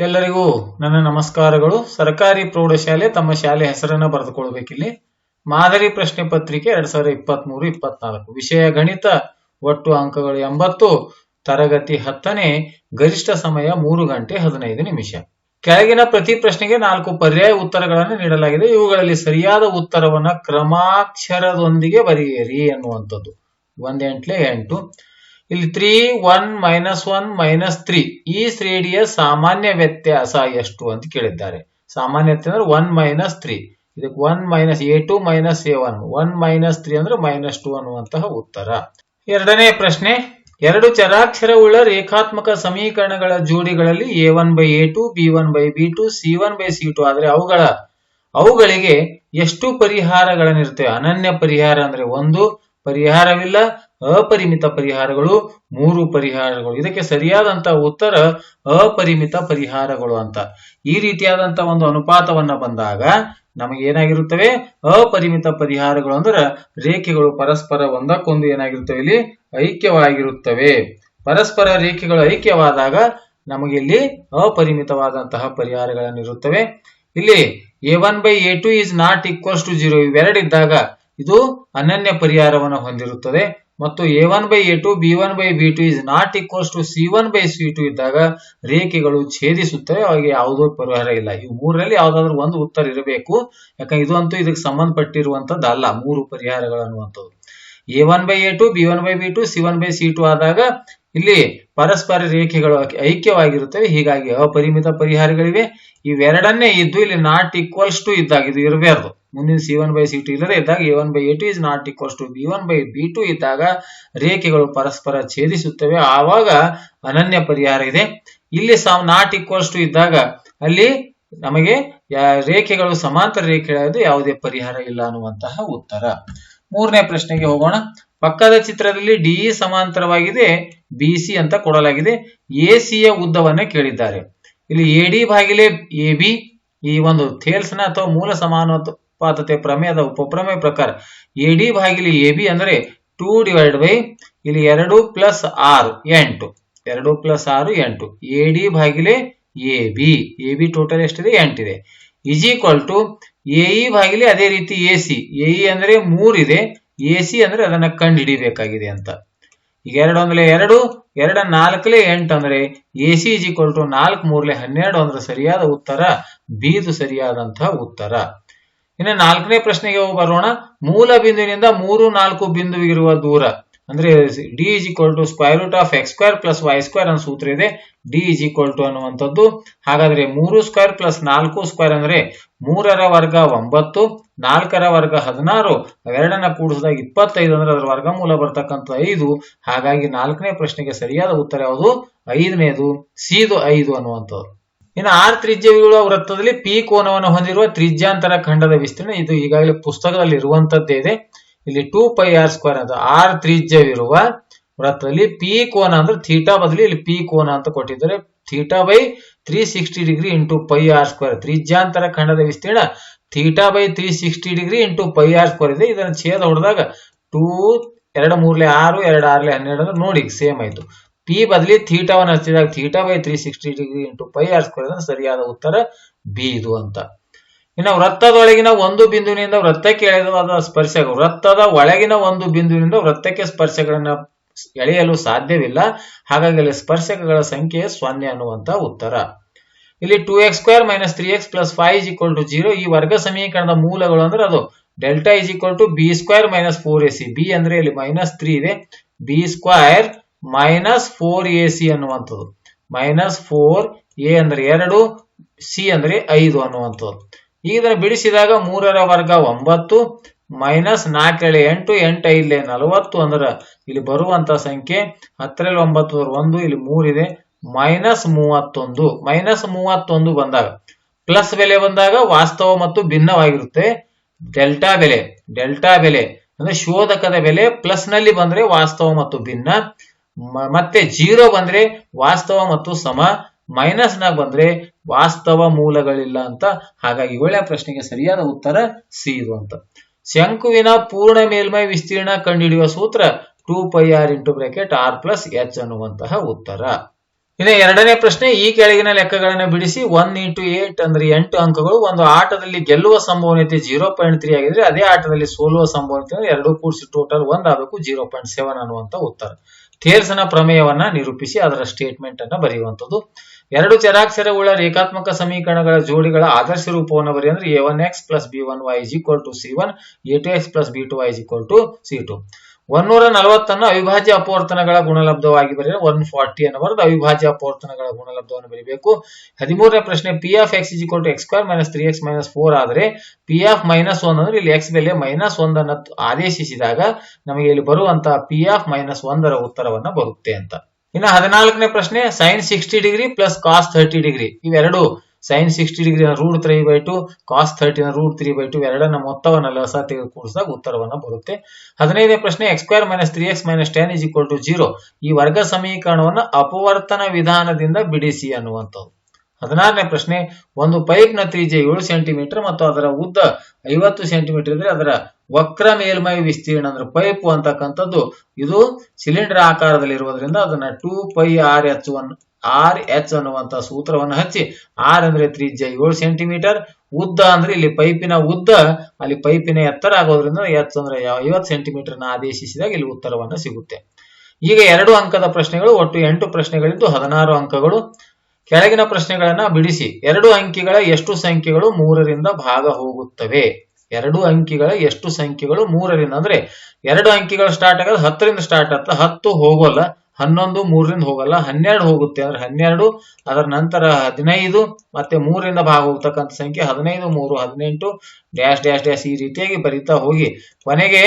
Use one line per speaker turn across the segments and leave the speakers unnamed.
ಎಲ್ಲರಿಗೂ ನನ್ನ ನಮಸ್ಕಾರಗಳು. ಸರ್ಕಾರಿ ಪ್ರೌಢಶಾಲೆ ತಮ್ಮ ಶಾಲೆ ಹೆಸರನ್ನ ಬರೆದುಕೊಳ್ಬೇಕಿಲ್ಲಿ ಮಾದರಿ ಪ್ರಶ್ನೆ ಪತ್ರಿಕೆ ಎರಡ್ ಸಾವಿರದ ಇಪ್ಪತ್ಮೂರು, ಇಪ್ಪತ್ನಾಲ್ಕು. ವಿಷಯ ಗಣಿತ, ಒಟ್ಟು ಅಂಕಗಳು ಎಂಬತ್ತು. ತರಗತಿ ಹತ್ತನೇ, ಗರಿಷ್ಠ ಸಮಯ ಮೂರು ಗಂಟೆ ಹದಿನೈದು ನಿಮಿಷ. ಕೆಳಗಿನ ಪ್ರತಿ ಪ್ರಶ್ನೆಗೆ ನಾಲ್ಕು ಪರ್ಯಾಯ ಉತ್ತರಗಳನ್ನು ನೀಡಲಾಗಿದೆ. ಇವುಗಳಲ್ಲಿ ಸರಿಯಾದ ಉತ್ತರವನ್ನ ಕ್ರಮಾಕ್ಷರದೊಂದಿಗೆ ಬರೆಯಿರಿ ಅನ್ನುವಂಥದ್ದು ಒಂದೆಂಟ್ಲೆ ಎಂಟು. ಇಲ್ಲಿ three one minus one minus three ಈ ಶ್ರೇಣಿಯ ಸಾಮಾನ್ಯ ವ್ಯತ್ಯಾಸ ಎಷ್ಟು ಅಂತ ಕೇಳಿದ್ದಾರೆ. ಸಾಮಾನ್ಯತೆ ಅಂದ್ರೆ ಒನ್ ಮೈನಸ್ ತ್ರೀ ಇದಕ್ಕೆ one minus A two minus A one one minus three ಅಂದ್ರೆ ಮೈನಸ್ ಟು ಅನ್ನುವಂತಹ ಉತ್ತರ. ಎರಡನೇ ಪ್ರಶ್ನೆ, ಎರಡು ಚರಾಕ್ಷರವುಳ್ಳ ರೇಖಾತ್ಮಕ ಸಮೀಕರಣಗಳ ಜೋಡಿಗಳಲ್ಲಿ A one by A two B one by B two C one by C two ಆದ್ರೆ ಅವುಗಳ, ಅವುಗಳಿಗೆ ಎಷ್ಟು ಪರಿಹಾರಗಳನ್ನಿರ್ತವೆ ಅನನ್ಯ ಪರಿಹಾರ ಅಂದ್ರೆ ಒಂದು, ಪರಿಹಾರವಿಲ್ಲ. ಅಪರಿಮಿತ ಪರಿಹಾರಗಳು, ಮೂರು ಪರಿಹಾರಗಳು. ಇದಕ್ಕೆ ಸರಿಯಾದಂತ ಉತ್ತರ ಅಪರಿಮಿತ ಪರಿಹಾರಗಳು ಅಂತ. ಈ ರೀತಿಯಾದಂತ ಒಂದು ಅನುಪಾತವನ್ನ ಬಂದಾಗ ನಮಗೆ ಏನಾಗಿರುತ್ತವೆ? ಅಪರಿಮಿತ ಪರಿಹಾರಗಳು ಅಂದ್ರೆ ರೇಖೆಗಳು ಪರಸ್ಪರ ಒಂದಕ್ಕೊಂದು ಏನಾಗಿರುತ್ತವೆ? ಇಲ್ಲಿ ಐಕ್ಯವಾಗಿರುತ್ತವೆ. ಪರಸ್ಪರ ರೇಖೆಗಳು ಐಕ್ಯವಾದಾಗ ನಮಗೆ ಇಲ್ಲಿ ಅಪರಿಮಿತವಾದಂತಹ ಪರಿಹಾರಗಳನ್ನಿರುತ್ತವೆ. ಇಲ್ಲಿ A one by A two is not equals to zero ಇವೆರಡಿದ್ದಾಗ ಇದು ಅನನ್ಯ ಪರಿಹಾರವನ್ನು ಹೊಂದಿರುತ್ತದೆ. ಮತ್ತು A one by A two B one by B two is not equals to C one by C two ಇದ್ದಾಗ ರೇಖೆಗಳು ಛೇದಿಸುತ್ತವೆ ಅವಾಗ ಯಾವುದೋ ಪರಿಹಾರ ಇಲ್ಲ. ಈ ಮೂರರಲ್ಲಿ ಯಾವ್ದಾದ್ರು ಒಂದು ಉತ್ತರ ಇರಬೇಕು. ಯಾಕಂದ್ರೆ ಇದು ಅಂತೂ ಇದಕ್ಕೆ ಸಂಬಂಧಪಟ್ಟಿರುವಂತದ್ದು ಅಲ್ಲ, ಮೂರು ಪರಿಹಾರಗಳು ಅನ್ನುವಂಥದ್ದು. A one by A two B one by B two C one by C two ಆದಾಗ ಇಲ್ಲಿ ಪರಸ್ಪರ ರೇಖೆಗಳು ಐಕ್ಯವಾಗಿರುತ್ತವೆ, ಹೀಗಾಗಿ ಅಪರಿಮಿತ ಪರಿಹಾರಗಳಿವೆ. ಇವೆರಡನ್ನೇ ಇದ್ದು ಇಲ್ಲಿ ನಾಟ್ ಈಕ್ವಲ್ಸ್ ಟು ಇದ್ದಾಗ ಇದು ಇರಬಾರ್ದು. ಮುಂದಿನ C one by C two ಇಲ್ಲದೆ ಇದ್ದಾಗ A one by A two is not equals to B one by B two ಇದ್ದಾಗ ರೇಖೆಗಳು ಪರಸ್ಪರ ಛೇದಿಸುತ್ತವೆ. ಆವಾಗ ಅನನ್ಯ ಪರಿಹಾರ ಇದೆ. ಇಲ್ಲಿ ನಾಟ್ ಈಕ್ವಲ್ಸ್ ಟು ಇದ್ದಾಗ ಅಲ್ಲಿ ನಮಗೆ ರೇಖೆಗಳು ಸಮಾಂತರ ರೇಖೆಗಳಾಗಿದ್ದು ಯಾವುದೇ ಪರಿಹಾರ ಇಲ್ಲ ಅನ್ನುವಂತಹ ಉತ್ತರ. ಮೂರನೇ ಪ್ರಶ್ನೆಗೆ ಹೋಗೋಣ. ಪಕ್ಕದ ಚಿತ್ರದಲ್ಲಿ ಡಿ ಸಮಾಂತರವಾಗಿದೆ. ಬಿ ಸಿ ಅಂತ ಕೊಡಲಾಗಿದೆ. ಎ ಯ ಉದ್ದವನ್ನ ಕೇಳಿದ್ದಾರೆ. ಇಲ್ಲಿ ಎ ಡಿ ಭಾಗಿಲೆ ಎ ಬಿ ಈ ಒಂದು ಥೇಲ್ಸ್ನ ಅಥವಾ ಮೂಲ ಸಮಾನುಪಾತತೆ ಪ್ರಮೇಯದ ಉಪಪ್ರಮೇಯ ಪ್ರಕಾರ ಎ ಡಿ ಭಾಗಿಲೆ ಎ ಬಿ ಅಂದ್ರೆ ಟೂ ಡಿವೈಡ್ ಬೈ ಇಲ್ಲಿ ಎರಡು ಪ್ಲಸ್ ಆರು ಎಂಟು. ಎರಡು ಪ್ಲಸ್ ಆರು ಎಂಟು. A D ಭಾಗಿಲೆ A B A B total ಎಷ್ಟಿದೆ? ಎಂಟಿದೆ. Is equal to A E ಭಾಗಿಲೆ ಅದೇ ರೀತಿ ಎ ಸಿ ಎ ಇ ಅಂದ್ರೆ ಮೂರಿದೆ ಎ ಸಿ ಅಂದ್ರೆ ಅದನ್ನ ಕಂಡು ಹಿಡಿಬೇಕಾಗಿದೆ ಅಂತ. ಈಗ ಎರಡು ಅಂದ್ರೆ ಎರಡು, ಎರಡ ನಾಲ್ಕಲೆ ಎಂಟು ಅಂದ್ರೆ A C is equal to ನಾಲ್ಕು ಮೂರ್ಲೆ ಹನ್ನೆರಡು ಅಂದ್ರೆ ಸರಿಯಾದ ಉತ್ತರ, ಬಿದು ಸರಿಯಾದಂತಹ ಉತ್ತರ. ಇನ್ನು ನಾಲ್ಕನೇ ಪ್ರಶ್ನೆಗೆ ಬರೋಣ. ಮೂಲ ಬಿಂದುವಿನಿಂದ ಮೂರು ನಾಲ್ಕು ಬಿಂದುವಿಗಿರುವ ದೂರ. ಅಂದ್ರೆ D is equal to square root of X square plus Y square ಅನ್ನೋ ಸೂತ್ರ ಇದೆ. ಡಿ ಇಸ್ ಈಕ್ವಲ್ ಟು ಅನ್ನುವಂಥದ್ದು. ಹಾಗಾದ್ರೆ ಮೂರು ಸ್ಕ್ವೇರ್ ಪ್ಲಸ್ ನಾಲ್ಕು ಸ್ಕ್ವೇರ್ ಅಂದ್ರೆ ಮೂರರ ವರ್ಗ ಒಂಬತ್ತು, ನಾಲ್ಕರ ವರ್ಗ ಹದಿನಾರು, ಅವೆರಡನ್ನ ಕೂಡಿಸಿದಾಗ ಇಪ್ಪತ್ತೈದು ಅಂದ್ರೆ ಅದರ ವರ್ಗಮೂಲ ಬರ್ತಕ್ಕಂಥ ಐದು. ಹಾಗಾಗಿ ನಾಲ್ಕನೇ ಪ್ರಶ್ನೆಗೆ ಸರಿಯಾದ ಉತ್ತರ ಯಾವುದು? ಐದನೇದು, ಸಿದು ಐದು ಅನ್ನುವಂಥದ್ದು. ಇನ್ನು ಆರ್ ತ್ರಿಜ್ಯವಿರುವ ವೃತ್ತದಲ್ಲಿ ಪಿ ಕೋನವನ್ನು ಹೊಂದಿರುವ ತ್ರಿಜ್ಯಾಂತರ ಖಂಡದ ವಿಸ್ತೀರ್ಣ ಇದು ಈಗಾಗಲೇ ಪುಸ್ತಕದಲ್ಲಿ ಇರುವಂತದ್ದೇ ಇದೆ. ಇಲ್ಲಿ ಟೂ ಪೈ ಆರ್ ಸ್ಕ್ವೇರ್ ಅಂತ ಆರ್ ತ್ರಿಜ್ಯವಿರುವ ವೃತ್ತದಲ್ಲಿ ಪಿ ಕೋನ ಅಂದ್ರೆ ಥೀಟಾ ಬದಲಿ ಇಲ್ಲಿ ಪಿ ಕೋನ ಅಂತ ಕೊಟ್ಟಿದ್ದಾರೆ. Theta by three sixty degree into pi R square ತ್ರಿಜ್ಯಾಂತರ ಖಂಡದ ವಿಸ್ತೀರ್ಣ theta by three sixty degree into pi R square ಇದೆ. ಇದನ್ನ ಛೇದ ಹೊಡೆದಾಗ ಟೂ ಎರಡು ಮೂರ್ಲೆ ಆರು, ಎರಡು ಆರ್ಲೆ ಹನ್ನೆರಡು ಅಂದ್ರೆ ನೋಡಿ ಸೇಮ್ ಆಯ್ತು. ಪಿ ಬದಲಿ ಥೀಟಾವನ್ನು ಹಚ್ಚಿದಾಗ theta by three sixty degree into pi R square ಸರಿಯಾದ ಉತ್ತರ ಬಿ ಇದು ಅಂತ. ಇನ್ನು ವೃತ್ತದೊಳಗಿನ ಒಂದು ಬಿಂದುವಿನಿಂದ ವೃತ್ತಕ್ಕೆ ಎಳೆದವಾದ ಸ್ಪರ್ಶಕ ವೃತ್ತದ ಒಳಗಿನ ಒಂದು ಬಿಂದುವಿನಿಂದ ವೃತ್ತಕ್ಕೆ ಸ್ಪರ್ಶಗಳನ್ನ ಎಳೆಯಲು ಸಾಧ್ಯವಿಲ್ಲ. ಹಾಗಾಗಿ ಅಲ್ಲಿ ಸ್ಪರ್ಶಕಗಳ ಸಂಖ್ಯೆ ಸೊನ್ನೆ ಅನ್ನುವಂತ ಉತ್ತರ. ಇಲ್ಲಿ two X square minus three X plus five is equal to zero ಈ ವರ್ಗ ಸಮೀಕರಣದ ಮೂಲಗಳು ಅಂದ್ರೆ ಅದು delta is equal to B square minus four A C B ಅಂದ್ರೆ ಇಲ್ಲಿ ಮೈನಸ್ ತ್ರೀ ಇದೆ. B square minus four A C ಅನ್ನುವಂಥದ್ದು. ಮೈನಸ್ ಫೋರ್ ಎ ಅಂದ್ರೆ ಎರಡು ಸಿ ಅಂದ್ರೆ ಐದು ಅನ್ನುವಂಥದ್ದು. ಇದನ್ನು ಬಿಡಿಸಿದಾಗ ಮೂರರ ವರ್ಗ ಒಂಬತ್ತು, ಮೈನಸ್ ನಾಲ್ಕೇಳೆ ಎಂಟು ಎಂಟು ಇಲ್ಲಿ ನಲವತ್ತು ಅಂದ್ರೆ ಇಲ್ಲಿ ಬರುವಂತ ಸಂಖ್ಯೆ ಹತ್ತರಲ್ಲಿ ಒಂಬತ್ತು ಒಂದು, ಇಲ್ಲಿ ಮೂರಿದೆ ಮೈನಸ್ ಮೂವತ್ತೊಂದು. ಮೈನಸ್ ಮೂವತ್ತೊಂದು ಬಂದಾಗ ಪ್ಲಸ್ ಬೆಲೆ ಬಂದಾಗ ವಾಸ್ತವ ಮತ್ತು ಭಿನ್ನವಾಗಿರುತ್ತೆ. ಡೆಲ್ಟಾ ಬೆಲೆ ಡೆಲ್ಟಾ ಬೆಲೆ ಅಂದ್ರೆ ಶೋಧಕದ ಬೆಲೆ ಪ್ಲಸ್ನಲ್ಲಿ ಬಂದ್ರೆ ವಾಸ್ತವ ಮತ್ತು ಭಿನ್ನ. ಮತ್ತೆ ಜೀರೋ ಬಂದ್ರೆ ವಾಸ್ತವ ಮತ್ತು ಸಮ. ಮೈನಸ್ ನಾಗ ಬಂದ್ರೆ ವಾಸ್ತವ ಮೂಲಗಳಿಲ್ಲ ಅಂತ. ಹಾಗಾಗಿ ಏಳನೇ ಪ್ರಶ್ನೆಗೆ ಸರಿಯಾದ ಉತ್ತರ ಸಿ ಇದು ಅಂತ. ಶಂಕುವಿನ ಪೂರ್ಣ ಮೇಲ್ಮೈ ವಿಸ್ತೀರ್ಣ ಕಂಡುಹಿಡಿಯುವ ಸೂತ್ರ two pi R into bracket R plus H ಅನ್ನುವಂತಹ ಉತ್ತರ. ಇನ್ನು ಎರಡನೇ ಪ್ರಶ್ನೆ, ಈ ಕೆಳಗಿನ ಲೆಕ್ಕಗಳನ್ನು ಬಿಡಿಸಿ ಒನ್ ಇಂಟು ಏಟ್ ಅಂದ್ರೆ ಎಂಟು ಅಂಕಗಳು ಒಂದು ಆಟದಲ್ಲಿ ಗೆಲ್ಲುವ ಸಂಭವನೀಯತೆ ಜೀರೋ ಪಾಯಿಂಟ್ ತ್ರೀ ಆಗಿದ್ರೆ ಅದೇ ಆಟದಲ್ಲಿ ಸೋಲುವ ಸಂಭವನೀಯತೆ ಅಂದ್ರೆ ಎರಡು ಕೂಡಿಸಿ ಟೋಟಲ್ ಒಂದ್ ಆಗಬೇಕು ಜೀರೋ ಪಾಯಿಂಟ್ ಸೆವೆನ್ ಅನ್ನುವಂತ ಉತ್ತರ. ಥೇಲ್ಸ್ನ ಪ್ರಮೇಯವನ್ನ ನಿರೂಪಿಸಿ ಅದರ ಸ್ಟೇಟ್ಮೆಂಟ್ ಅನ್ನ ಬರೆಯುವಂತದ್ದು ಎರಡು ಚರಾಕ್ಷರವುಳ್ಳ ರೇಖಾತ್ಮಕ ಸಮೀಕರಣಗಳ ಜೋಡಿಗಳ ಆದರ್ಶ ರೂಪವನ್ನು ಬರೆಯ ಅಂದ್ರೆ A one X plus B one Y is equal to C one A two X plus B two Y is equal to C two ಒನ್ನೂರ ನಲವತ್ತನ್ನು ಅವಿಭಾಜ್ಯ ಅಪವರ್ತನಗಳ ಗುಣಲಬ್ಧವಾಗಿ ಬರೆದರೆ ಒನ್ ಫಾರ್ಟಿ ಅನ್ನು ಬರೆದು ಅವಿಭಾಜ್ಯ ಅಪವರ್ತನಗಳ ಗುಣಲಬ್ಧವನ್ನು ಬರೀಬೇಕು. ಹದಿಮೂರನೇ ಪ್ರಶ್ನೆ P of X is two X square minus three X minus four ಆದರೆ ಪಿ ಆಫ್ ಮೈನಸ್ ಒನ್ ಅಂದ್ರೆ ಇಲ್ಲಿ ಎಕ್ಸ್ ಬೆಲೆ ಮೈನಸ್ ಒಂದನ್ನು ಆದೇಶಿಸಿದಾಗ ನಮಗೆ ಇಲ್ಲಿ ಬರುವಂತಹ ಪಿ ಆಫ್ ಮೈನಸ್ ಒಂದರ ಉತ್ತರವನ್ನು ಬರುತ್ತೆ ಅಂತ. ಇನ್ನು ಹದಿನಾಲ್ಕನೇ ಪ್ರಶ್ನೆ sine sixty degree plus cos thirty degree ಇವೆರಡು sine sixty degree root three by two cos ಥರ್ಟಿನ root three by two ಎರಡನ್ನ ಮೊತ್ತವನ್ನ ಲಸ ತೆಗೆದು ಕೂಡಿಸಿದಾಗ ಉತ್ತರವನ್ನ ಬರುತ್ತೆ. ಹದಿನೈದನೇ ಪ್ರಶ್ನೆ X square minus three X minus ten is equal to zero ಈ ವರ್ಗ ಸಮೀಕರಣವನ್ನು ಅಪವರ್ತನ ವಿಧಾನದಿಂದ ಬಿಡಿಸಿ ಅನ್ನುವಂಥದ್ದು. ಹದಿನಾರನೇ ಪ್ರಶ್ನೆ, ಒಂದು ಪೈಪ್ನ ತ್ರಿಜ್ಯ ಏಳು ಸೆಂಟಿಮೀಟರ್ ಮತ್ತು ಅದರ ಉದ್ದ ಐವತ್ತು ಸೆಂಟಿಮೀಟರ್ ಇದ್ರೆ ಅದರ ವಕ್ರ ಮೇಲ್ಮೈ ವಿಸ್ತೀರ್ಣ ಅಂದ್ರೆ ಪೈಪ್ ಅಂತಕ್ಕಂಥದ್ದು, ಇದು ಸಿಲಿಂಡರ್ ಆಕಾರದಲ್ಲಿರುವುದರಿಂದ ಅದನ್ನ two pi R H one R H ಅನ್ನುವಂತ ಸೂತ್ರವನ್ನು ಹಚ್ಚಿ ಆರ್ ಅಂದ್ರೆ ತ್ರಿಜ್ಯ ಏಳು ಸೆಂಟಿಮೀಟರ್ ಉದ್ದ ಅಂದ್ರೆ ಇಲ್ಲಿ ಪೈಪಿನ ಉದ್ದ, ಅಲ್ಲಿ ಪೈಪಿನ ಎತ್ತರ ಆಗೋದ್ರಿಂದ ಎಚ್ ಅಂದ್ರೆ ಐವತ್ತು ಸೆಂಟಿಮೀಟರ್ನ ಆದೇಶಿಸಿದಾಗ ಇಲ್ಲಿ ಉತ್ತರವನ್ನು ಸಿಗುತ್ತೆ. ಈಗ ಎರಡು ಅಂಕದ ಪ್ರಶ್ನೆಗಳು, ಒಟ್ಟು ಎಂಟು ಪ್ರಶ್ನೆಗಳಿದ್ದು ಹದಿನಾರು ಅಂಕಗಳು. ಕೆಳಗಿನ ಪ್ರಶ್ನೆಗಳನ್ನ ಬಿಡಿಸಿ. ಎರಡು ಅಂಕಿಗಳ ಎಷ್ಟು ಸಂಖ್ಯೆಗಳು ಮೂರರಿಂದ ಭಾಗ ಹೋಗುತ್ತವೆ? ಎರಡು ಅಂಕಿಗಳ ಎಷ್ಟು ಸಂಖ್ಯೆಗಳು ಮೂರರಿಂದ? ಅಂದ್ರೆ ಎರಡು ಅಂಕಿಗಳು ಸ್ಟಾರ್ಟ್ ಆಗೋದು ಹತ್ತರಿಂದ ಸ್ಟಾರ್ಟ್ ಆಗ್ತದೆ. ಹತ್ತು ಹೋಗೋಲ್ಲ, ಹನ್ನೊಂದು ಮೂರರಿಂದ ಹೋಗಲ್ಲ, ಹನ್ನೆರಡು ಹೋಗುತ್ತೆ. ಅಂದ್ರೆ ಹನ್ನೆರಡು, ಅದರ ನಂತರ ಹದಿನೈದು, ಮತ್ತೆ ಮೂರರಿಂದ ಭಾಗ ಹೋಗ್ತಕ್ಕಂಥ ಸಂಖ್ಯೆ ಹದಿನೈದು, ಮೂರು, ಹದಿನೆಂಟು, ಡ್ಯಾಶ್ ಡ್ಯಾಶ್ ಡ್ಯಾಶ್ ಈ ರೀತಿಯಾಗಿ ಬರೀತಾ ಹೋಗಿ. ಕೊನೆಗೆ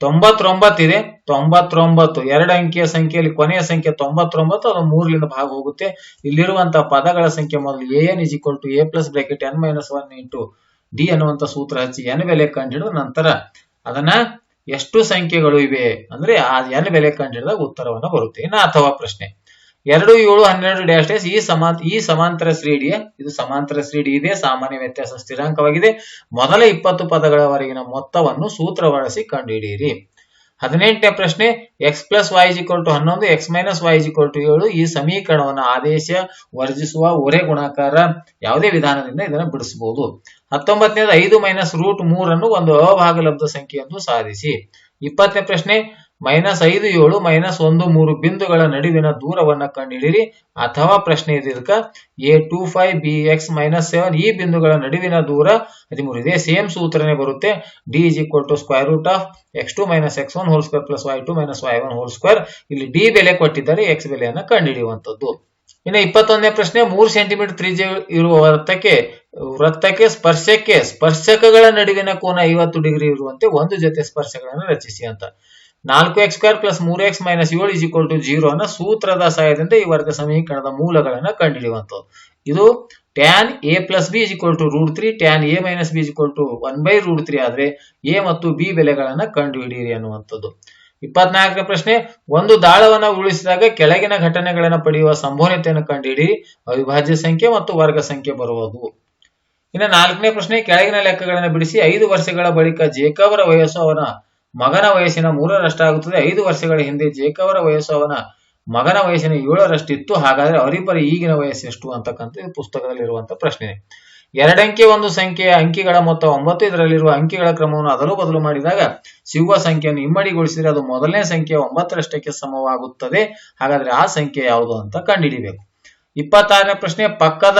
ತೊಂಬತ್ತೊಂಬತ್ತಿದೆ ತೊಂಬತ್ತೊಂಬತ್ತು, ಎರಡು ಅಂಕಿಯ ಸಂಖ್ಯೆಯಲ್ಲಿ ಕೊನೆಯ ಸಂಖ್ಯೆ ತೊಂಬತ್ತೊಂಬತ್ತು, ಅದು ಮೂರರಿಂದ ಭಾಗ ಹೋಗುತ್ತೆ. ಇಲ್ಲಿರುವಂತಹ ಪದಗಳ ಸಂಖ್ಯೆ ಮೊದಲು A N is equal to A plus bracket N minus one into D ಅನ್ನುವಂತ ಸೂತ್ರ ಹಚ್ಚಿ ಎನ್ ಬೆಲೆ ಕಂಡಿಡಿದ ನಂತರ ಅದನ್ನ ಎಷ್ಟು ಸಂಖ್ಯೆಗಳು ಇವೆ? ಅಂದ್ರೆ ಆ ಎನ್ ಬೆಲೆ ಕಂಡುಹಿಡಿದಾಗ ಉತ್ತರವನ್ನು ಬರುತ್ತೆ. ಇನ್ನು ಅಥವಾ ಪ್ರಶ್ನೆ. ಎರಡು ಏಳು ಹನ್ನೆರಡು ಡ್ಯಾಶ್ ಡ್ಯಾಶ್ ಈ ಸಮಾಂತ ಈ ಸಮಾಂತರ ಶ್ರೀಡಿಯ ಇದು ಸಮಾಂತರ ಶ್ರೀಡಿ ಇದೆ, ಸಾಮಾನ್ಯ ವ್ಯತ್ಯಾಸ ಸ್ಥಿರಾಂಕವಾಗಿದೆ. ಮೊದಲ ಇಪ್ಪತ್ತು ಪದಗಳವರೆಗಿನ ಮೊತ್ತವನ್ನು ಸೂತ್ರ ಬಳಸಿ ಕಂಡುಹಿಡಿಯಿರಿ. ಹದಿನೆಂಟನೇ ಪ್ರಶ್ನೆ X plus Y equal to ಹನ್ನೊಂದು X minus Y equal to ಏಳು. ಈ ಸಮೀಕರಣವನ್ನು ಆದೇಶ ವರ್ಜಿಸುವ ಒರೆ ಗುಣಾಕಾರ ಯಾವುದೇ ವಿಧಾನದಿಂದ ಇದನ್ನು ಬಿಡಿಸಬಹುದು. ಹತ್ತೊಂಬತ್ತನೇದು ಐದು ಮೈನಸ್ ರೂಟ್ ಮೂರನ್ನು ಒಂದು ಅಭಾಗಲಬ್ಧ ಸಂಖ್ಯೆ ಎಂದು ಸಾಧಿಸಿ. ಇಪ್ಪತ್ತನೇ ಪ್ರಶ್ನೆ ಮೈನಸ್ ಐದು ಏಳು, ಮೈನಸ್ ಒಂದು, ಮೂರು ಬಿಂದುಗಳ ನಡುವಿನ ದೂರವನ್ನ ಕಂಡುಹಿಡಿಯಿರಿ. ಅಥವಾ ಪ್ರಶ್ನೆ ಇದಕ್ಕ. A two five B x minus seven ಈ ಬಿಂದುಗಳ ನಡುವಿನ ದೂರ ಹದಿಮೂರು ಇದೆ. ಸೇಮ್ ಸೂತ್ರನೇ ಬರುತ್ತೆ. D is equal to square root of x two minus x one whole square plus y two minus y one whole square ಇಲ್ಲಿ ಡಿ ಬೆಲೆ ಕೊಟ್ಟಿದ್ದಾರೆ ಎಕ್ಸ್ ಬೆಲೆಯನ್ನು ಕಂಡುಹಿಡಿಯುವಂಥದ್ದು. ಇನ್ನು ಇಪ್ಪತ್ತೊಂದನೇ ಪ್ರಶ್ನೆ, ಮೂರು ಸೆಂಟಿಮೀಟರ್ ತ್ರಿಜ್ಯ ಇರುವ ವೃತ್ತಕ್ಕೆ ವೃತ್ತಕ್ಕೆ ಸ್ಪರ್ಶಕ್ಕೆ, ಸ್ಪರ್ಶಕಗಳ ನಡುವಿನ ಕೋನ ಐವತ್ತು ಡಿಗ್ರಿ ಇರುವಂತೆ ಒಂದು ಜೊತೆ ಸ್ಪರ್ಶಗಳನ್ನು ರಚಿಸಿ ಅಂತ. ನಾಲ್ಕು ಎಕ್ಸ್ ಸ್ಕ್ವೇರ್ ಪ್ಲಸ್ ಮೂರು ಎಕ್ಸ್ ಮೈನಸ್ ಏಳು ಇಸ್ ಈಕ್ವಲ್ ಟು ಜೀರೋ ಅನ್ನ ಸೂತ್ರದ ಸಹಾಯದಿಂದ ಈ ವರ್ಗ ಸಮೀಕರಣದ ಮೂಲಗಳನ್ನ ಕಂಡುಹಿಡಿಯುವಂಥದ್ದು. ಇದು tan A plus B is equal to root three tan A minus B is equal to one by root three ಆದ್ರೆ ಎ ಮತ್ತು ಬಿ ಬೆಲೆಗಳನ್ನ ಕಂಡುಹಿಡಿಯಿರಿ ಅನ್ನುವಂಥದ್ದು. ಇಪ್ಪತ್ನಾಲ್ಕನೇ ಪ್ರಶ್ನೆ, ಒಂದು ದಾಳವನ್ನು ಉಳಿಸಿದಾಗ ಕೆಳಗಿನ ಘಟನೆಗಳನ್ನು ಪಡೆಯುವ ಸಂಭವನೀಯತೆಯನ್ನು ಕಂಡುಹಿಡಿ ಅವಿಭಾಜ್ಯ ಸಂಖ್ಯೆ ಮತ್ತು ವರ್ಗ ಸಂಖ್ಯೆ ಬರುವುದು. ಇನ್ನು ನಾಲ್ಕನೇ ಪ್ರಶ್ನೆ, ಕೆಳಗಿನ ಲೆಕ್ಕಗಳನ್ನು ಬಿಡಿಸಿ ಐದು ವರ್ಷಗಳ ಬಳಿಕ ಜೇಕವರ ವಯಸ್ಸು ಅವನ ಮಗನ ವಯಸ್ಸಿನ ಮೂರರಷ್ಟಾಗುತ್ತದೆ. ಐದು ವರ್ಷಗಳ ಹಿಂದೆ ಜೇಕವರ ವಯಸ್ಸು ಅವನ ಮಗನ ವಯಸ್ಸಿನ ಏಳರಷ್ಟಿತ್ತು. ಹಾಗಾದ್ರೆ ಅವರಿಬ್ಬರ ಈಗಿನ ವಯಸ್ಸು ಎಷ್ಟು ಅಂತಕ್ಕಂಥ ಪುಸ್ತಕದಲ್ಲಿ ಪುಸ್ತಕದಲ್ಲಿರುವಂತಹ ಪ್ರಶ್ನೆ. ಎರಡಂಕಿ ಒಂದು ಸಂಖ್ಯೆಯ ಅಂಕಿಗಳ ಮೊತ್ತ ಒಂಬತ್ತು ಇದರಲ್ಲಿರುವ ಅಂಕಿಗಳ ಕ್ರಮವನ್ನು ಅದಲು ಬದಲು ಮಾಡಿದಾಗ ಸಿಗುವ ಸಂಖ್ಯೆಯನ್ನು ಇಮ್ಮಡಿಗೊಳಿಸಿದರೆ ಅದು ಮೊದಲನೇ ಸಂಖ್ಯೆ ಒಂಬತ್ತರಷ್ಟಕ್ಕೆ ಸಮವಾಗುತ್ತದೆ. ಹಾಗಾದ್ರೆ ಆ ಸಂಖ್ಯೆ ಯಾವುದು ಅಂತ ಕಂಡುಹಿಡಿಬೇಕು. ಇಪ್ಪತ್ತಾರನೇ ಪ್ರಶ್ನೆ, ಪಕ್ಕದ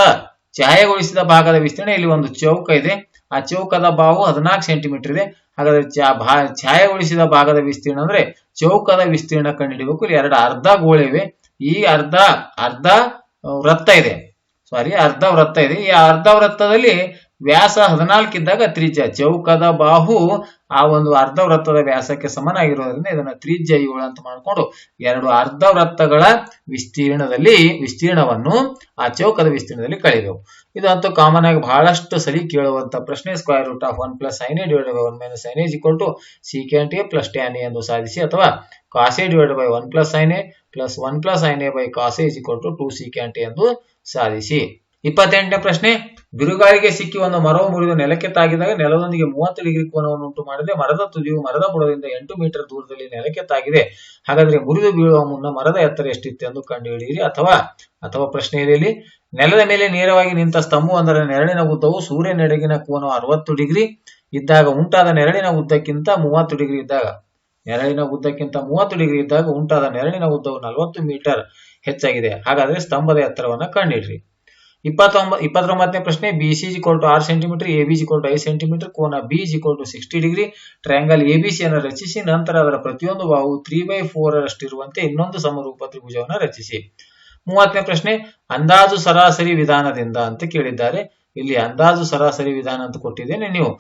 ಛಾಯೆಗೊಳಿಸಿದ ಭಾಗದ ವಿಸ್ತರಣೆ ಇಲ್ಲಿ ಒಂದು ಚೌಕ ಇದೆ. ಆ ಚೌಕದ ಬಾವು ಹದಿನಾಲ್ಕು ಸೆಂಟಿಮೀಟರ್ ಇದೆ. ಹಾಗಾದ್ರೆ ಚಾ ಭಾ, ಛಾಯೆಗೊಳಿಸಿದ ಭಾಗದ ವಿಸ್ತೀರ್ಣ ಅಂದ್ರೆ ಚೌಕದ ವಿಸ್ತೀರ್ಣ ಕಂಡುಹಿಡಿಬೇಕು. ಇಲ್ಲಿ ಎರಡು ಅರ್ಧ ಗೋಳಿವೆ ಈ ಅರ್ಧ ಅರ್ಧ ವೃತ್ತ ಇದೆ. ಸಾರಿ ಅರ್ಧ ವೃತ್ತ ಇದೆ. ಈ ಅರ್ಧ ವೃತ್ತದಲ್ಲಿ ವ್ಯಾಸ ಹದಿನಾಲ್ಕಿದ್ದಾಗ ತ್ರಿಜ್ಯ. ಚೌಕದ ಬಾಹು ಆ ಒಂದು ಅರ್ಧ ವೃತ್ತದ ವ್ಯಾಸಕ್ಕೆ ಸಮನಾಗಿರೋದ್ರಿಂದ ಇದನ್ನ ತ್ರಿಜ್ಯ ಏಳು ಅಂತ ಮಾಡಿಕೊಂಡು ಎರಡು ಅರ್ಧ ವೃತ್ತಗಳ ವಿಸ್ತೀರ್ಣದಲ್ಲಿ ವಿಸ್ತೀರ್ಣವನ್ನು ಆ ಚೌಕದ ವಿಸ್ತೀರ್ಣದಲ್ಲಿ ಕಳೆದೆವು. ಇದು ಅಂತೂ ಕಾಮನ್ ಆಗಿ ಬಹಳಷ್ಟು ಸರಿ ಕೇಳುವಂತ ಪ್ರಶ್ನೆ square root of one plus sine divide by one minus sine is equal to secant A plus tan A ಎಂದು ಸಾಧಿಸಿ ಅಥವಾ cos divide by one plus sine A plus one plus sine A by cos is equal to two secant A ಎಂದು ಸಾಧಿಸಿ. ಇಪ್ಪತ್ತೆಂಟನೇ ಪ್ರಶ್ನೆ, ಬಿರುಗಾಳಿಗೆ ಸಿಕ್ಕಿ ಒಂದು ಮರವು ಮುರಿದು ನೆಲಕ್ಕೆ ತಾಗಿದಾಗ ನೆಲದೊಂದಿಗೆ ಮೂವತ್ತು ಡಿಗ್ರಿ ಕೋನವನ್ನು ಉಂಟು ಮಾಡಿದೆ. ಮರದ ತುದಿಯು ಮರದ ಬುಡದಿಂದ ಎಂಟು ಮೀಟರ್ ದೂರದಲ್ಲಿ ನೆಲಕ್ಕೆ ತಾಗಿದೆ. ಹಾಗಾದ್ರೆ ಮುರಿದು ಬೀಳುವ ಮುನ್ನ ಮರದ ಎತ್ತರ ಎಷ್ಟಿತ್ತು ಎಂದು ಕಂಡುಹಿಡಿಯಿರಿ ಅಥವಾ ಅಥವಾ ಪ್ರಶ್ನೆ ಇರಲಿ ನೆಲದ ಮೇಲೆ ನೇರವಾಗಿ ನಿಂತ ಸ್ತಂಭವೊಂದರ ನೆರಳಿನ ಉದ್ದವು ಸೂರ್ಯನೆಡೆಗಿನ ಕೋನ ಅರವತ್ತು ಡಿಗ್ರಿ ಇದ್ದಾಗ ಉಂಟಾದ ನೆರಳಿನ ಉದ್ದಕ್ಕಿಂತ ಮೂವತ್ತು ಡಿಗ್ರಿ ಇದ್ದಾಗ, ನೆರಳಿನ ಉದ್ದಕ್ಕಿಂತ ಮೂವತ್ತು ಡಿಗ್ರಿ ಇದ್ದಾಗ ಉಂಟಾದ ನೆರಳಿನ ಉದ್ದವು ನಲವತ್ತು ಮೀಟರ್ ಹೆಚ್ಚಾಗಿದೆ. ಹಾಗಾದ್ರೆ ಸ್ತಂಭದ ಎತ್ತರವನ್ನು ಕಂಡಿಡ್ರಿ ಇಪ್ಪತ್ತೊಂಬ ಇಪ್ಪತ್ತೊಂಬತ್ತನೇ ಪ್ರಶ್ನೆ ಬಿ ಸಿ ಇಕ್ವಲ್ ಟು ಆರು centimetre A B equal to ಐದು ಸೆಂಟಿಮೀಟರ್ ಕೋನ B equal to sixty degree triangle A B ಸಿಯನ್ನು ರಚಿಸಿ, ನಂತರ ಅದರ ಪ್ರತಿಯೊಂದು ಬಾಹು ತ್ರೀ ಬೈ ಫೋರ್ ಅಷ್ಟಿರುವಂತೆ ಇನ್ನೊಂದು ಸಮರೂಪ ತ್ರಿಭುಜವನ್ನು ರಚಿಸಿ. ಮೂವತ್ತನೇ ಪ್ರಶ್ನೆ, ಅಂದಾಜು ಸರಾಸರಿ ವಿಧಾನದಿಂದ ಅಂತ ಕೇಳಿದ್ದಾರೆ. ಇಲ್ಲಿ ಅಂದಾಜು ಸರಾಸರಿ ವಿಧಾನ ಅಂತ ಕೊಟ್ಟಿದ್ದೇನೆ ನೀವು.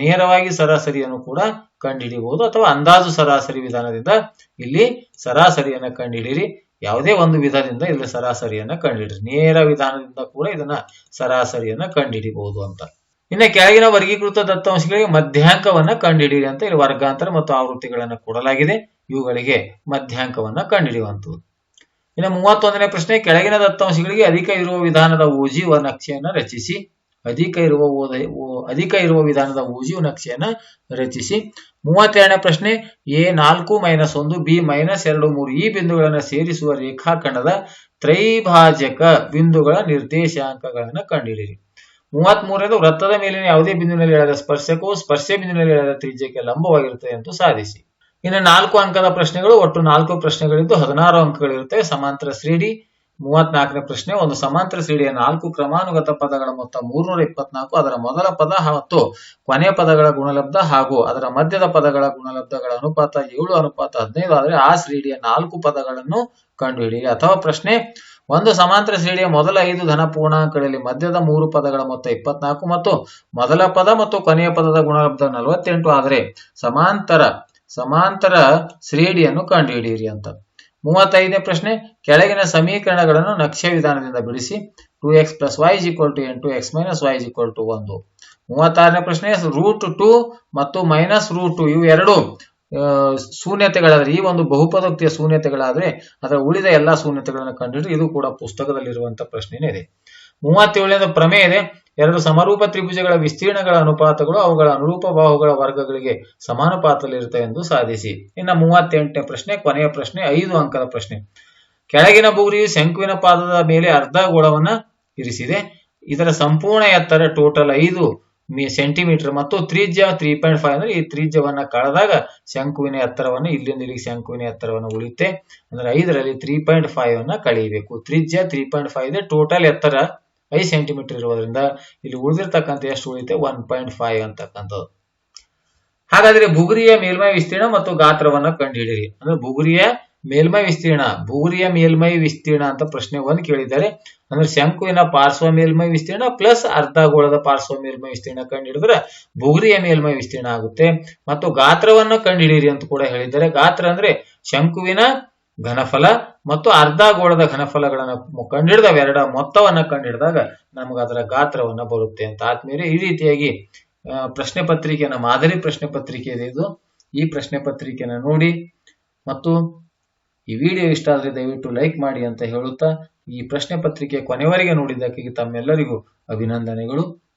ನೇರವಾಗಿ ಸರಾಸರಿಯನ್ನು ಕೂಡ ಕಂಡುಹಿಡಿಯಬಹುದು ಅಥವಾ ಅಂದಾಜು ಸರಾಸರಿ ವಿಧಾನದಿಂದ ಇಲ್ಲಿ ಸರಾಸರಿಯನ್ನ ಕಂಡುಹಿಡಿಯಿರಿ ಯಾವುದೇ ಒಂದು ವಿಧದಿಂದ ಇಲ್ಲಿ ಸರಾಸರಿಯನ್ನ ಕಂಡುಹಿಡಿರಿ ನೇರ ವಿಧಾನದಿಂದ ಕೂಡ ಇದನ್ನ ಸರಾಸರಿಯನ್ನ ಕಂಡುಹಿಡಿಬಹುದು ಅಂತ. ಇನ್ನು ಕೆಳಗಿನ ವರ್ಗೀಕೃತ ದತ್ತಾಂಶಗಳಿಗೆ ಮಧ್ಯಾಂಕವನ್ನ ಕಂಡುಹಿಡಿಯಿರಿ ಅಂತ ಇಲ್ಲಿ ವರ್ಗಾಂತರ ಮತ್ತು ಆವೃತ್ತಿಗಳನ್ನ ಕೊಡಲಾಗಿದೆ. ಇವುಗಳಿಗೆ ಮಧ್ಯಾಂಕವನ್ನ ಕಂಡುಹಿಡಿಯುವಂಥದ್ದು ಇನ್ನು ಮೂವತ್ತೊಂದನೇ ಪ್ರಶ್ನೆ, ಕೆಳಗಿನ ದತ್ತಾಂಶಗಳಿಗೆ ಅಧಿಕ ಇರುವ ವಿಧಾನದ ಓಜಿವ ನಕ್ಷೆಯನ್ನ ರಚಿಸಿ. ಅಧಿಕ ಇರುವ ಓದ- ಅಧಿಕ ಇರುವ ವಿಧಾನದ ಓಜಿವ್ ನಕ್ಷೆಯನ್ನ ರಚಿಸಿ. ಮೂವತ್ತೆರಡನೇ ಪ್ರಶ್ನೆ, ಎ ನಾಲ್ಕು ಮೈನಸ್ ಒಂದು, ಬಿ ಮೈನಸ್ ಎರಡು, ಮೂರು ಈ ಬಿಂದುಗಳನ್ನು ಸೇರಿಸುವ ರೇಖಾಖಂಡದ ತ್ರೈಭಾಜಕ ಬಿಂದುಗಳ ನಿರ್ದೇಶಾಂಕಗಳನ್ನು ಕಂಡುಹಿಡಿಯಿರಿ ಮೂವತ್ತ್ ಮೂರನೇದು ವೃತ್ತದ ಮೇಲಿನ ಯಾವುದೇ ಬಿಂದುವಿನಲ್ಲಿ ಎಳೆದ ಸ್ಪರ್ಶಕವು ಸ್ಪರ್ಶ ಬಿಂದುವಿನಲ್ಲಿ ಎಳೆದ ತ್ರಿಜ್ಯಕ್ಕೆ ಲಂಬವಾಗಿರುತ್ತದೆ ಎಂದು ಸಾಧಿಸಿ. ಇನ್ನು ನಾಲ್ಕು ಅಂಕದ ಪ್ರಶ್ನೆಗಳು ಒಟ್ಟು ನಾಲ್ಕು ಪ್ರಶ್ನೆಗಳಿದ್ದು ಹದಿನಾರು ಅಂಕಗಳಿರುತ್ತವೆ ಸಮಾಂತರ ಶ್ರೇಣಿ ಮೂವತ್ನಾಲ್ಕನೇ ಪ್ರಶ್ನೆ, ಒಂದು ಸಮಾಂತರ ಸೀಳಿಯ ನಾಲ್ಕು ಕ್ರಮಾನುಗತ ಪದಗಳ ಮೊತ್ತ ಮೂರ್ನೂರ ಇಪ್ಪತ್ನಾಲ್ಕು, ಅದರ ಮೊದಲ ಪದ ಮತ್ತು ಕೊನೆಯ ಪದಗಳ ಗುಣಲಬ್ಧ ಹಾಗೂ ಅದರ ಮಧ್ಯದ ಪದಗಳ ಗುಣಲಬ್ಧಗಳ ಅನುಪಾತ ಏಳು, ಅನುಪಾತ ಹದಿನೈದು, ಆದರೆ ಆ ಶ್ರೇಣಿಯ ನಾಲ್ಕು ಪದಗಳನ್ನು ಕಂಡುಹಿಡಿಯಿರಿ. ಅಥವಾ ಪ್ರಶ್ನೆ, ಒಂದು ಸಮಾಂತರ ಶ್ರೇಣಿಯ ಮೊದಲ ಐದು ಧನ ಪೂರ್ಣಾಂಕಗಳಲ್ಲಿ ಮಧ್ಯದ ಮೂರು ಪದಗಳ ಮೊತ್ತ ಇಪ್ಪತ್ನಾಲ್ಕು ಮತ್ತು ಮೊದಲ ಪದ ಮತ್ತು ಕೊನೆಯ ಪದದ ಗುಣಲಬ್ಧ ನಲವತ್ತೆಂಟು, ಆದರೆ ಸಮಾಂತರ ಸಮಾಂತರ ಶ್ರೇಣಿಯನ್ನು ಕಂಡುಹಿಡಿಯಿರಿ ಅಂತ. ಮೂವತ್ತೈದನೇ ಪ್ರಶ್ನೆ, ಕೆಳಗಿನ ಸಮೀಕರಣಗಳನ್ನು ನಕ್ಷೆ ವಿಧಾನದಿಂದ ಬಿಡಿಸಿ. Two x plus y equal to ಎಂಟು x minus y equal to ಒಂದು. ಮೂವತ್ತಾರನೇ ಪ್ರಶ್ನೆ ರೂಟ್ ಟು ಮತ್ತು ಮೈನಸ್ ರೂಟ್ ಟು ಇವು ಎರಡು ಶೂನ್ಯತೆಗಳಾದ್ರೆ, ಈ ಒಂದು ಬಹುಪದೋಕ್ತಿಯ ಶೂನ್ಯತೆಗಳಾದ್ರೆ, ಅದರ ಉಳಿದ ಎಲ್ಲಾ ಶೂನ್ಯತೆಗಳನ್ನು ಕಂಡುಹಿಡಿದು ಇದು ಕೂಡ ಪುಸ್ತಕದಲ್ಲಿರುವಂತಹ ಪ್ರಶ್ನೆನೇ ಇದೆ. ಮೂವತ್ತೇಳನೇದು ಪ್ರಮೇಯ ಇದೆ. ಎರಡು ಸಮರೂಪ ತ್ರಿಭುಜಗಳ ವಿಸ್ತೀರ್ಣಗಳ ಅನುಪಾತಗಳು ಅವುಗಳ ಅನುರೂಪ ಬಾಹುಗಳ ವರ್ಗಗಳಿಗೆ ಸಮಾನುಪಾತದಲ್ಲಿರುತ್ತೆ ಎಂದು ಸಾಧಿಸಿ. ಇನ್ನು ಮೂವತ್ತೆಂಟನೇ ಪ್ರಶ್ನೆ, ಕೊನೆಯ ಪ್ರಶ್ನೆ, ಐದು ಅಂಕದ ಪ್ರಶ್ನೆ. ಕೆಳಗಿನ ಬುಗುರಿಯು ಶಂಕುವಿನ ಪಾದದ ಮೇಲೆ ಅರ್ಧ ಗೋಳವನ್ನ ಇರಿಸಿದೆ. ಇದರ ಸಂಪೂರ್ಣ ಎತ್ತರ ಟೋಟಲ್ ಐದು ಸೆಂಟಿಮೀಟರ್ ಮತ್ತು ತ್ರಿಜ್ಯ ತ್ರೀ ಪಾಯಿಂಟ್ ಫೈವ್ ಅಂದ್ರೆ ಈ ತ್ರಿಜ್ಯವನ್ನ ಕಳೆದಾಗ ಶಂಕುವಿನ ಎತ್ತರವನ್ನು, ಇಲ್ಲಿಂದ ಇಲ್ಲಿಗೆ ಶಂಕುವಿನ ಎತ್ತರವನ್ನು ಉಳಿಯುತ್ತೆ. ಅಂದ್ರೆ ಐದರಲ್ಲಿ ತ್ರೀ ಪಾಯಿಂಟ್ ಫೈವ್ ಅನ್ನ ಕಳೆಯಬೇಕು. ತ್ರಿಜ್ಯ ತ್ರೀ ಪಾಯಿಂಟ್ ಫೈವ್ ಇದೆ, ಟೋಟಲ್ ಎತ್ತರ ಐದು ಸೆಂಟಿಮೀಟರ್ ಇರೋದ್ರಿಂದ ಇಲ್ಲಿ ಉಳಿದಿರ್ತಕ್ಕಂಥ ಎಷ್ಟು ಉಳಿತೆ ಒನ್ ಪಾಯಿಂಟ್ ಫೈವ್ ಅಂತಕ್ಕಂಥದ್ದು. ಹಾಗಾದ್ರೆ ಬುಗುರಿಯ ಮೇಲ್ಮೈ ವಿಸ್ತೀರ್ಣ ಮತ್ತು ಗಾತ್ರವನ್ನ ಕಂಡುಹಿಡಿಯಿರಿ. ಅಂದ್ರೆ ಬುಗುರಿಯ ಮೇಲ್ಮೈ ವಿಸ್ತೀರ್ಣ ಬುಗುರಿಯ ಮೇಲ್ಮೈ ವಿಸ್ತೀರ್ಣ ಅಂತ ಪ್ರಶ್ನೆ ಒಂದು ಕೇಳಿದ್ದಾರೆ. ಅಂದ್ರೆ ಶಂಕುವಿನ ಪಾರ್ಶ್ವ ಮೇಲ್ಮೈ ವಿಸ್ತೀರ್ಣ ಪ್ಲಸ್ ಅರ್ಧ ಗೋಳದ ಪಾರ್ಶ್ವ ಮೇಲ್ಮೈ ವಿಸ್ತೀರ್ಣ ಕಂಡುಹಿಡಿದ್ರೆ ಬುಗುರಿಯ ಮೇಲ್ಮೈ ವಿಸ್ತೀರ್ಣ ಆಗುತ್ತೆ. ಮತ್ತು ಗಾತ್ರವನ್ನು ಕಂಡುಹಿಡಿಯಿರಿ ಅಂತ ಕೂಡ ಹೇಳಿದ್ದಾರೆ. ಗಾತ್ರ ಅಂದ್ರೆ ಶಂಕುವಿನ ಘನಫಲ ಮತ್ತು ಅರ್ಧ ಗೋಳದ ಘನಫಲಗಳನ್ನು ಕಂಡುಹಿಡಿದ ಎರಡ ಮೊತ್ತವನ್ನ ಕಂಡಿಡಿದಾಗ ನಮ್ಗೆ ಅದರ ಗಾತ್ರವನ್ನ ಬರುತ್ತೆ ಅಂತ. ಆದ್ಮೇಲೆ ಈ ರೀತಿಯಾಗಿ ಆ, ಪ್ರಶ್ನೆ ಪತ್ರಿಕೆಯನ್ನ ಮಾದರಿ ಪ್ರಶ್ನೆ ಪತ್ರಿಕೆ ಇದೆ ಇದು. ಈ ಪ್ರಶ್ನೆ ನೋಡಿ. ಮತ್ತು ಈ ವಿಡಿಯೋ ಇಷ್ಟ ಆದ್ರೆ ದಯವಿಟ್ಟು ಲೈಕ್ ಮಾಡಿ ಅಂತ ಹೇಳುತ್ತಾ ಈ ಪ್ರಶ್ನೆ ಪತ್ರಿಕೆ ಕೊನೆವರೆಗೆ ನೋಡಿದ್ದಕ್ಕೆ ತಮ್ಮೆಲ್ಲರಿಗೂ ಅಭಿನಂದನೆಗಳು.